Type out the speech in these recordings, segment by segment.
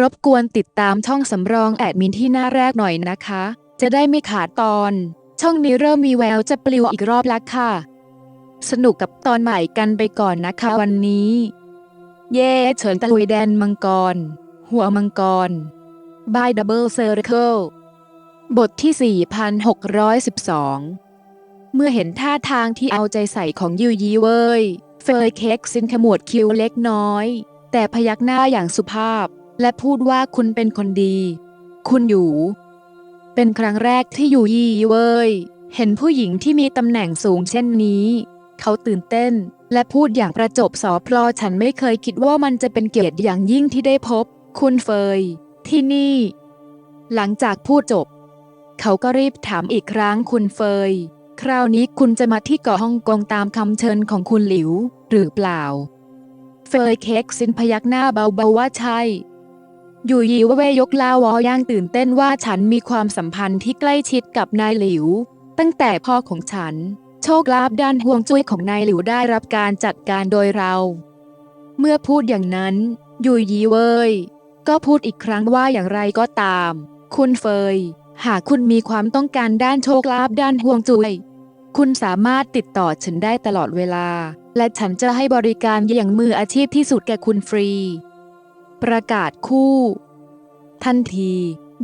รบกวนติดตามช่องสำรองแอดมินที่หน้าแรกหน่อยนะคะ จะได้ไม่ขาดตอน ช่องนี้เริ่มมีแววจะปลิวอีกรอบแล้วค่ะ สนุกกับตอนใหม่กันไปก่อนนะคะวันนี้ เย่เฉินตะลุยแดนมังกร หัวมังกร by Double Circle บทที่ 4612 เมื่อเห็นท่าทางที่เอาใจใส่ของยูยีเว้ยเฟยเค้กซินขมวดคิ้วเล็กน้อย แต่พยักหน้าอย่างสุภาพ และพูดว่าคุณเป็นคนดี คุณอยู่ เป็นครั้งแรกที่ยูยี่เว้ย เห็นผู้หญิงที่มีตำแหน่งสูงเช่นนี้ เขาตื่นเต้น และพูดอย่างประจบสอพลอฉันไม่เคยคิดว่ามันจะเป็นเกียรติอย่างยิ่งที่ได้พบ คุณเฟย ที่นี่ หลังจากพูดจบ เขาก็รีบถามอีกครั้งคุณเฟย คราวนี้คุณจะมาที่เกาะฮ่องกงตามคำเชิญของคุณหลิว หรือเปล่าเฟยเค้กสินพยักหน้าเบาๆว่าใช่ อยู่ยีว่าเวยกลาวอย่างตื่นเต้นว่าฉันมีความสัมพันธ์ที่ใกล้ชิดกับนายหลิว ตั้งแต่พ่อของฉัน โชคลาภด้านห่วงจุ้ยของนายหลิวได้รับการจัดการโดยเรา เมื่อพูดอย่างนั้น อยู่ยีเว้ยก็พูดอีกครั้งว่าอย่างไรก็ตาม คุณเฟย หากคุณมีความต้องการด้านโชคลาภด้านห่วงจุ้ยคุณสามารถติดต่อฉันได้ตลอดเวลา และฉันจะให้บริการอย่างมืออาชีพที่สุดแก่คุณฟรี ประกาศคู่ ทันที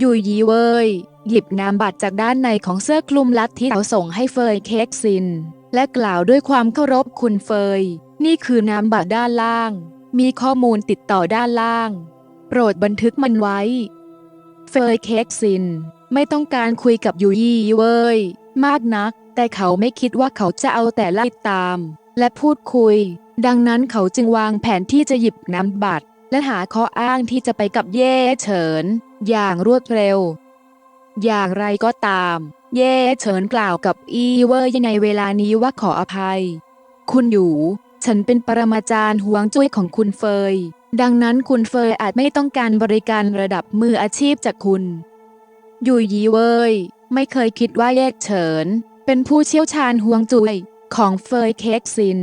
ยูยีเว้ยหยิบนามบัตรจากด้านในของเสื้อคลุมลัดที่เขาส่งให้เฟยเค้กซิน และกล่าวด้วยความเคารพคุณเฟย นี่คือนามบัตรด้านล่าง มีข้อมูลติดต่อด้านล่าง โปรดบันทึกมันไว้ เฟยเค้กซิน ไม่ต้องการคุยกับยูยีเว้ยมากนัก แต่เขาไม่คิดว่าเขาจะเอาแต่ไล่ตาม และพูดคุย ดังนั้นเขาจึงวางแผนที่จะหยิบน้ำบัตร และหาข้ออ้างที่จะไปกับเย่เฉิน อย่างรวดเร็ว อย่างไรก็ตาม เย่เฉินกล่าวกับอีเวอร์ในเวลานี้ว่าขออภัย คุณอยู่ ฉันเป็นปรมาจารย์ห่วงจุ้ยของคุณเฟย ดังนั้นคุณเฟยอาจไม่ต้องการบริการระดับมืออาชีพจากคุณ อยู่ยีเว้ยไม่เคยคิดว่าแยกเฉิน เป็นผู้เชี่ยวชาญห่วงจุ้ยของเฟยเค้กซิน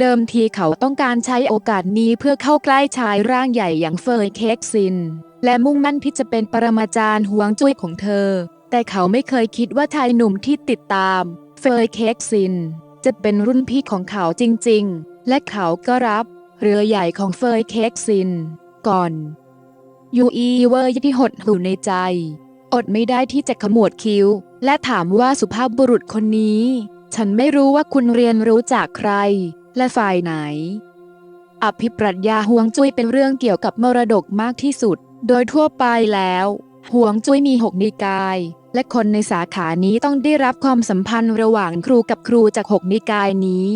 เดิมทีเขาต้องการใช้โอกาสนี้เพื่อเข้าใกล้ชายร่างใหญ่อย่างเฟยเค้กซิน และมุ่งมั่นที่จะเป็นปรมาจารย์ห่วงจุ้ยของเธอ แต่เขาไม่เคยคิดว่าชายหนุ่มที่ติดตาม เฟยเค้กซิน จะเป็นรุ่นพี่ของเขาจริงๆ และเขาก็รับ เรือใหญ่ของเฟยเค้กซิน ก่อนยูอีเวอร์ที่หดหู่ในใจ อดไม่ได้ที่จะขมวดคิ้ว และถามว่าสุภาพบุรุษคนนี้ ฉันไม่รู้ว่าคุณเรียนรู้จากใคร และฝ่ายไหน อภิปรัชญาห่วงจุ้ยเป็นเรื่องเกี่ยวกับมรดกมากที่สุด โดยทั่วไปแล้วห่วงจุ้ยมีหกนิกาย และคนในสาขานี้ต้องได้รับความสัมพันธ์ระหว่างครูกับครูจากหกนิกายนี้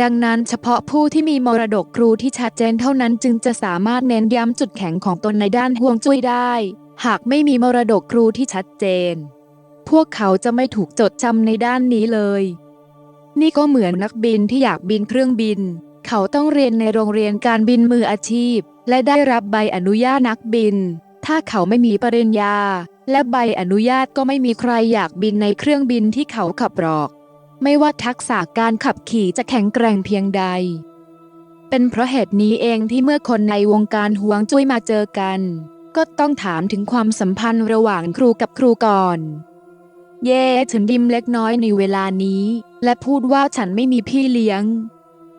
ดังนั้นเฉพาะผู้ที่มีมรดกครูที่ชัดเจนเท่านั้นจึงจะสามารถเน้นย้ำจุดแข็งของตนในด้านห่วงจุ้ยได้ หากไม่มีมรดกครูที่ชัดเจน พวกเขาจะไม่ถูกจดจำในด้านนี้เลย นี่ก็เหมือนนักบินที่อยากบินเครื่องบิน เขาต้องเรียนในโรงเรียนการบินมืออาชีพ และได้รับใบอนุญาตนักบิน ถ้าเขาไม่มีปริญญา และใบอนุญาตก็ไม่มีใครอยากบินในเครื่องบินที่เขาขับหรอก ไม่ว่าทักษะการขับขี่จะแข็งแกร่งเพียงใด เป็นเพราะเหตุนี้เองที่เมื่อคนในวงการห่วงจุ้ยมาเจอกัน ก็ต้องถามถึงความสัมพันธ์ระหว่างครูกับครูก่อน เย่ฉันดิมเล็กน้อยในเวลานี้ และพูดว่าฉันไม่มีพี่เลี้ยง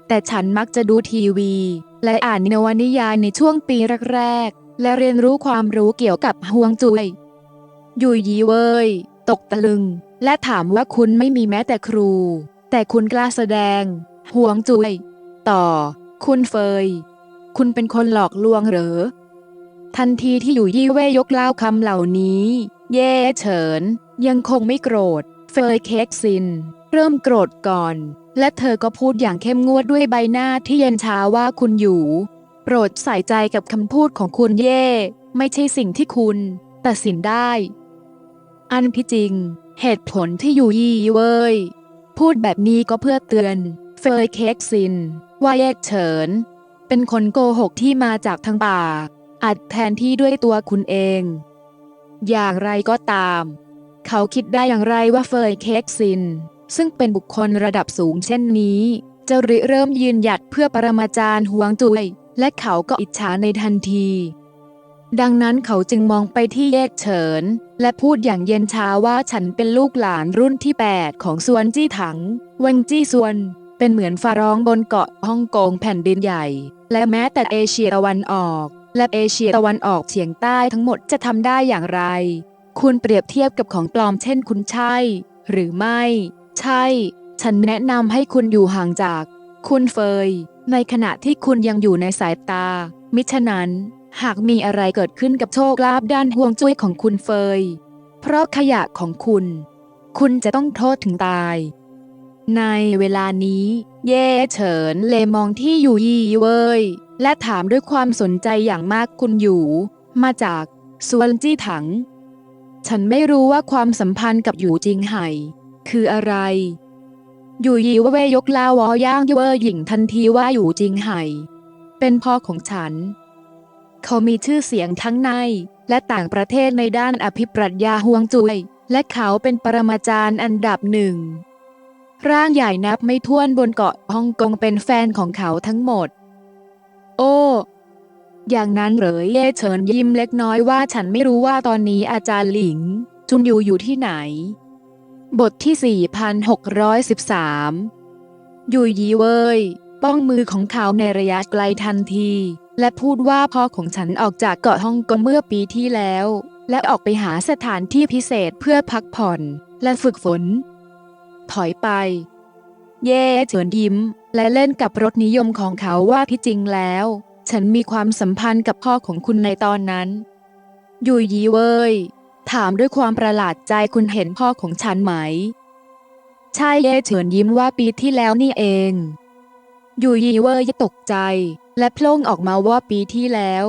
แต่ฉันมักจะดูทีวี และอ่านนวนิยายในช่วงปีแรกๆ และเรียนรู้ความรู้เกี่ยวกับห่วงจุย้ยอยู่ยีเว้ย ตกตะลึง และถามว่าคุณไม่มีแม้แต่ครู แต่คุณกล้าแสดง ห่วงจุย้ยต่อ คุณเฟย คุณเป็นคนหลอกลวงเหรอ ทันทีที่อยู่ยี่เว่ยยกเล่าคำเหล่านี้ เย่เฉิน ยังคงไม่โกรธ เฟยเค้กซิน เริ่มโกรธก่อน และเธอก็พูดอย่างเข้มงวดด้วยใบหน้าที่เย็นชาว่าคุณอยู่ โปรดใส่ใจกับคำพูดของคุณเย่ ไม่ใช่สิ่งที่คุณตัดสินได้ อันที่จริง เหตุผลที่อยู่ยี่เว้ย พูดแบบนี้ก็เพื่อเตือน เฟยเค้กซิน ว่าแยกเฉิน เป็นคนโกหกที่มาจากทางป่าอัดแทนที่ด้วยตัวคุณเอง อย่างไรก็ตาม เขาคิดได้อย่างไรว่าเฟยเค้กซิน ซึ่งเป็นบุคคลระดับสูงเช่นนี้ จะริเริ่มยืนหยัดเพื่อปรมาจารย์หวงจุย และเขาก็อิจฉาในทันที ดังนั้นเขาจึงมองไปที่เยกเฉิน และพูดอย่างเย็นชาว่าฉันเป็นลูกหลานรุ่นที่ 8 ของซวนจี้ถังเวงจี้ซวนเป็นเหมือนฟาร้องบนเกาะฮ่องกงแผ่นดินใหญ่ และแม้แต่เอเชียตะวันออก และเอเชียตะวันออกเฉียงใต้ทั้งหมดจะทำได้อย่างไร คุณเปรียบเทียบกับของปลอมเช่นคุณใช่ หรือไม่ ใช่ ฉันแนะนำให้คุณอยู่ห่างจาก คุณเฟย ในขณะที่คุณยังอยู่ในสายตา มิฉะนั้น หากมีอะไรเกิดขึ้นกับโชคลาภด้านห่วงจุ้ยของคุณเฟย เพราะขยะของคุณ คุณจะต้องโทษถึงตาย ในเวลานี้ เย่เฉินเลมองที่อยู่ยี่เวย และถามด้วยความสนใจอย่างมากคุณอยู่ มาจากซวนจี้ถัง ฉันไม่รู้ว่าความสัมพันธ์กับอยู่จริงไห่ คืออะไร อยู่ยีว่ยยกลาวอย่างเว่ยหญิงทันทีว่าอยู่จริงไห่ เป็นพ่อของฉัน เขามีชื่อเสียงทั้งในและต่างประเทศในด้านอภิปรัชญาห่วงจุย้ยและเขาเป็นปรมาจารย์อันดับหนึ่ง ร่างใหญ่นับไม่ถ้วนบนเกาะฮ่องกงเป็นแฟนของเขาทั้งหมด โอ้อย่างนั้นเหรอเย่เฉินยิ้มเล็กน้อยว่าฉันไม่รู้ว่าตอนนี้อาจารย์หลิง จุนอยู่อยู่ที่ไหน บทที่ 4613 อยู่ยีเว่ยป้องมือของเขาในระยะไกลทันที และพูดว่าพ่อของฉันออกจากเกาะฮ่องกงเมื่อปีที่แล้ว และออกไปหาสถานที่พิเศษเพื่อพักผ่อน และฝึกฝน ถอยไป เย่เฉินยิ้ม และเล่นกับรถนิยมของเขาว่าที่จริงแล้ว ฉันมีความสัมพันธ์กับพ่อของคุณในตอนนั้น อยู่ยีเว่ยถามด้วยความประหลาดใจคุณเห็นพ่อของฉันไหม ใช่เย่เฉินยิ้มว่าปีที่แล้วนี่เอง อยู่ยีเว่ยตกใจ และโพล่งออกมาว่าปีที่แล้ว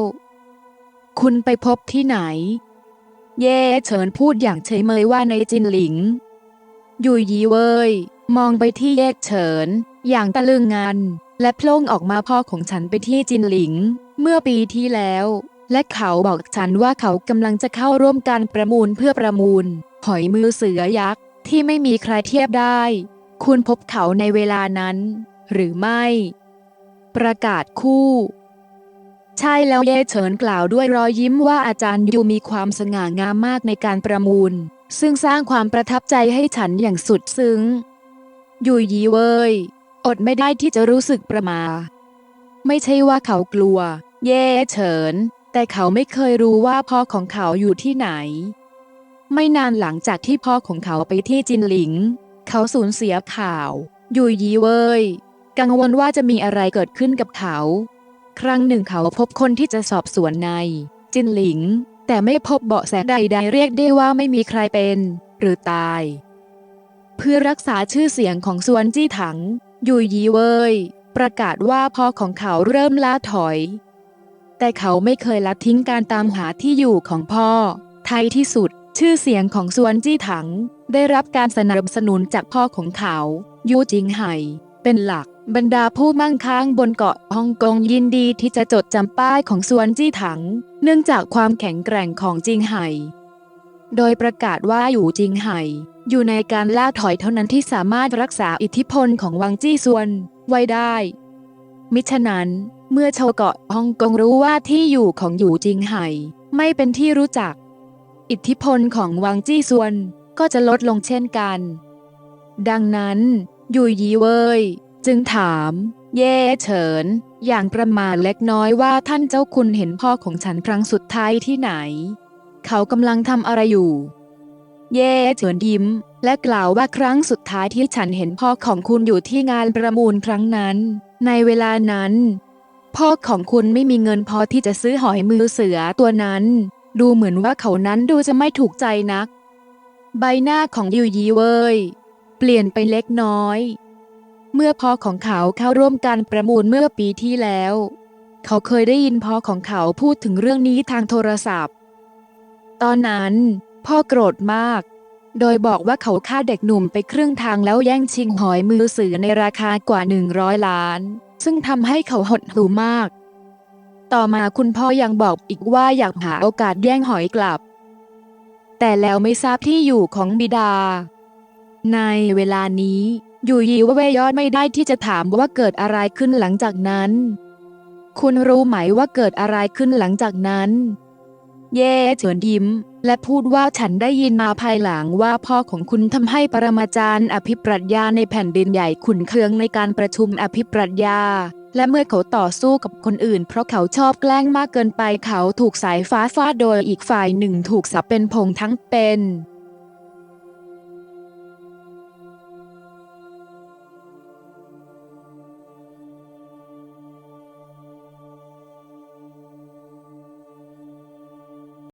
คุณไปพบที่ไหน เย่เฉินพูดอย่างเฉยเมยว่าในจินหลิง อยู่ยีเว่ย มองไปที่เย่เฉิน อย่างตะลึงงัน และโพล่งออกมาพ่อของฉันไปที่จินหลิง เมื่อปีที่แล้ว และเขาบอกฉันว่าเขากำลังจะเข้าร่วมการประมูลเพื่อประมูล หอยมือเสือยักษ์ที่ไม่มีใครเทียบได้ คุณพบเขาในเวลานั้น หรือไม่ ประกาศคู่ ใช่แล้วเย่เฉินกล่าวด้วยรอยยิ้มว่าอาจารย์ยูมีความสง่างามมากในการประมูล ซึ่งสร้างความประทับใจให้ฉันอย่างสุดซึ้ง ยูยีเว่ยอดไม่ได้ที่จะรู้สึกประมา ไม่ใช่ว่าเขากลัว เย่เฉิน แต่เขาไม่เคยรู้ว่าพ่อของเขาอยู่ที่ไหน ไม่นานหลังจากที่พ่อของเขาไปที่จินหลิง เขาสูญเสียข่าวยูยีเว่ยกังวลว่าจะมีอะไรเกิดขึ้นกับเขา ครั้งหนึ่งเขาพบคนที่จะสอบสวนใน จินหลิง แต่ไม่พบเบาะแสใดๆเรียกได้ว่าไม่มีใครเป็น หรือตาย เพื่อรักษาชื่อเสียงของซวนจี้ถัง ยูยีเว่ยประกาศว่าพ่อของเขาเริ่มล้าถอย แต่เขาไม่เคยละทิ้งการตามหาที่อยู่ของพ่อ ท้ายที่สุด ชื่อเสียงของซวนจี้ถัง ได้รับการสนับสนุนจากพ่อของเขา ยูจิงไห่ เป็นหลักบรรดาผู้มั่งคั่งบนเกาะฮ่องกงยินดีที่จะจดจำป้ายของซวนจี้ถัง เนื่องจากความแข็งแกร่งของจิงไห่ โดยประกาศว่าอยู่จิงไห่อยู่ในการล่าถอยเท่านั้นที่สามารถรักษาอิทธิพลของวังจี้ซวนไว้ได้ มิฉะนั้น เมื่อชาวเกาะฮ่องกงรู้ว่าที่อยู่ของอยู่จิงไห่ไม่เป็นที่รู้จัก อิทธิพลของวังจี้ซวนก็จะลดลงเช่นกัน ดังนั้นอยู่ยีเว่ยจึงถาม เย่เฉิน อย่างประมาทเล็กน้อยว่าท่านเจ้าคุณเห็นพ่อของฉันครั้งสุดท้ายที่ไหน เขากำลังทำอะไรอยู่ เย่เฉินยิ้ม และกล่าวว่าครั้งสุดท้ายที่ฉันเห็นพ่อของคุณอยู่ที่งานประมูลครั้งนั้น ในเวลานั้น พ่อของคุณไม่มีเงินพอที่จะซื้อหอยมือเสือตัวนั้น ดูเหมือนว่าเขานั้นดูจะไม่ถูกใจนัก ใบหน้าของยูยีเว่ยเปลี่ยนไปเล็กน้อย เมื่อพ่อของเขาเข้าร่วมการประมูลเมื่อปีที่แล้ว เขาเคยได้ยินพ่อของเขาพูดถึงเรื่องนี้ทางโทรศัพท์ ตอนนั้น พ่อโกรธมาก โดยบอกว่าเขาฆ่าเด็กหนุ่มไปครึ่งทางแล้วแย่งชิงหอยมือสือในราคากว่า 100 ล้าน ซึ่งทำให้เขาหดหู่มาก ต่อมาคุณพ่อยังบอกอีกว่าอยากหาโอกาสแย่งหอยกลับ แต่แล้วไม่ทราบที่อยู่ของบิดา ในเวลานี้อยู่ยีว่าเวยอดไม่ได้ที่จะถามว่าเกิดอะไรขึ้นหลังจากนั้น คุณรู้ไหมว่าเกิดอะไรขึ้นหลังจากนั้น เย่เฉินยิ้ม และพูดว่าฉันได้ยินมาภายหลังว่าพ่อของคุณทำให้ปรมาจารย์อภิปรัชญาในแผ่นดินใหญ่ขุนเคืองในการประชุมอภิปรัชญา และเมื่อเขาต่อสู้กับคนอื่น เพราะเขาชอบแกล้งมากเกินไปเขาถูกสายฟ้าฟาดโดยอีกฝ่ายหนึ่งถูกสับเป็นผงทั้งเป็น